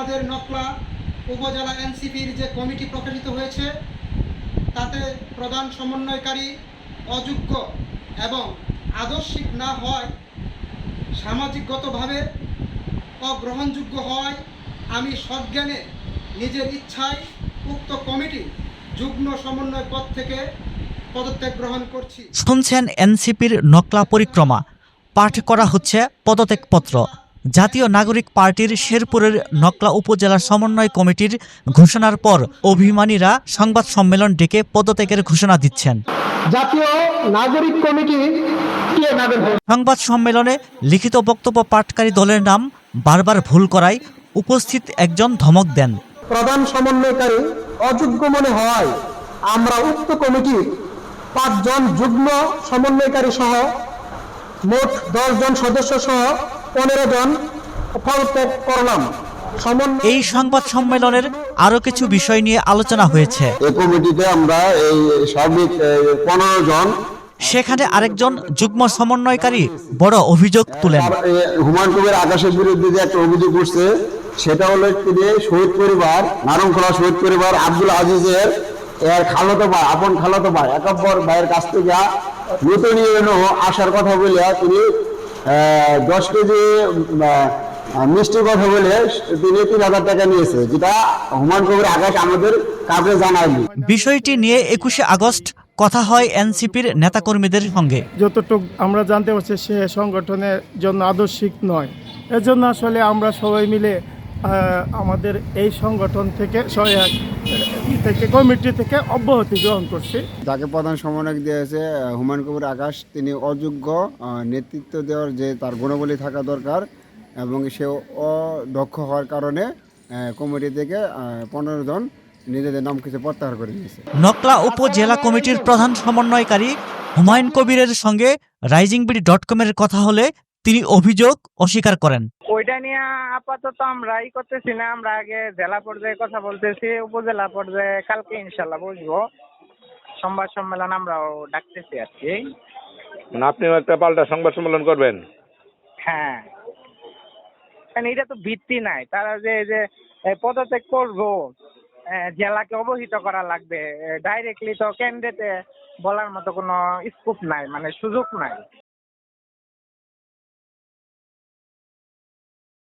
আমাদের নকলা উপজেলা এনসিপির যে কমিটি প্রকাশিত হয়েছে, তাতে প্রধান সমন্বয়কারী অযোগ্য এবং আদর্শিক না হয় সামাজিকগতভাবে অগ্রহণযোগ্য হওয়ায় আমি সজ্ঞানে নিজের ইচ্ছায় উক্ত কমিটি যুগ্ম সমন্বয় পদ থেকে পদত্যাগ গ্রহণ করছি। শুনছেন এনসিপির নকলা পরিক্রমা। পাঠ করা হচ্ছে পদত্যাগপত্র। জাতীয় নাগরিক পার্টির শেরপুরের নকলা উপজেলা সমন্বয় কমিটির ঘোষণার পর অভিমানীরা সংবাদ সম্মেলন ডেকে পদত্যাগের ঘোষণা দিচ্ছেন। জাতীয় নাগরিক কমিটি সংবাদ সম্মেলনে লিখিত বক্তব্য পাঠকারী দলের নাম বারবার ভুল করায় উপস্থিত একজন ধমক দেন। প্রধান সমন্বয়কারী অযোগ্য মনে হওয়ায় আমরা উক্ত কমিটির পাঁচজন যুগ্ম সমন্বয়কারী সহ মোট জন সদস্য সহ পনেরো জন পদত্যাগ করলাম। এই সংবাদ সম্মেলনের আরও কিছু বিষয় নিয়ে আলোচনা হয়েছে। এই কমিটিতে আমরা এই সার্বিক পনেরো জন সেখানে আরেকজন যুগ্ম সমন্বয়কারী বড় অভিযোগ তুলেন। আর, হুমায়ুন কবির আকাশের বিরুদ্ধে যে একটা অভিযোগ উঠছে সেটা হলো তিনি শহীদ পরিবার নারংখোলা শহীদ পরিবার আব্দুল আজিজের এর খালতো ভাই আপন খালতো ভাই একাব্বর ভাইয়ের কাছ থেকে নতুন আসার কথা বলে তিনি দশ কেজি মিষ্টির কথা বলে তিনি তিন হাজার টাকা নিয়েছে যেটা হুমায়ুন কবির আকাশ আমাদের কাউকে জানায়নি। বিষয়টি নিয়ে একুশে আগস্ট কথা হয় এনসিপির নেতাকর্মীদের সঙ্গে। যতটুকু আমরা জানতে পারছি সে সংগঠনের জন্য আদর্শিক নয়। এজন্য আসলে আমরা সবাই মিলে আমাদের এই সংগঠন থেকে সহায়ক। থেকে কমিটি থেকে অব্যাহতি গ্রহণ করছি। যাকে প্রধান সমন্বয়ক দিয়েছে হুমায়ুন কবির আকাশ। তিনি অযোগ্য নেতৃত্ব দেওয়ার যে তার গুণাবলী থাকা দরকার এবং সে অদক্ষ হওয়ার কারণে কমিটি থেকে পনেরো জন নিজেদের নাম কিছু প্রত্যাহার করে নিয়েছে নকলা উপজেলা কমিটির প্রধান সমন্বয়কারী হুমায়ুন কবিরের সঙ্গে রাইজিং বিডি ডট কমের কথা হলে তিনি অভিযোগ অস্বীকার করেন। ওইটা নিয়ে আপাতত আমরা ই করতেছি না আমরা আগে জেলা পর্যায়ে কথা বলতেছি উপজেলা পর্যায়ে কালকে ইনশাল্লাহ বসবো। সংবাদ সম্মেলন আমরাও ডাকতেছি আর কি। মানে আপনিও একটা পাল্টা সংবাদ সম্মেলন করবেন? হ্যাঁ। কারণ এটা তো ভিত্তি নাই তারা যে এই যে পদত্যাগ করব জেলাকে অবহিত করা লাগবে ডাইরেক্টলি তো ক্যান্ডিডেটে বলার মতো কোনো স্কোপ নাই মানে সুযোগ নাই।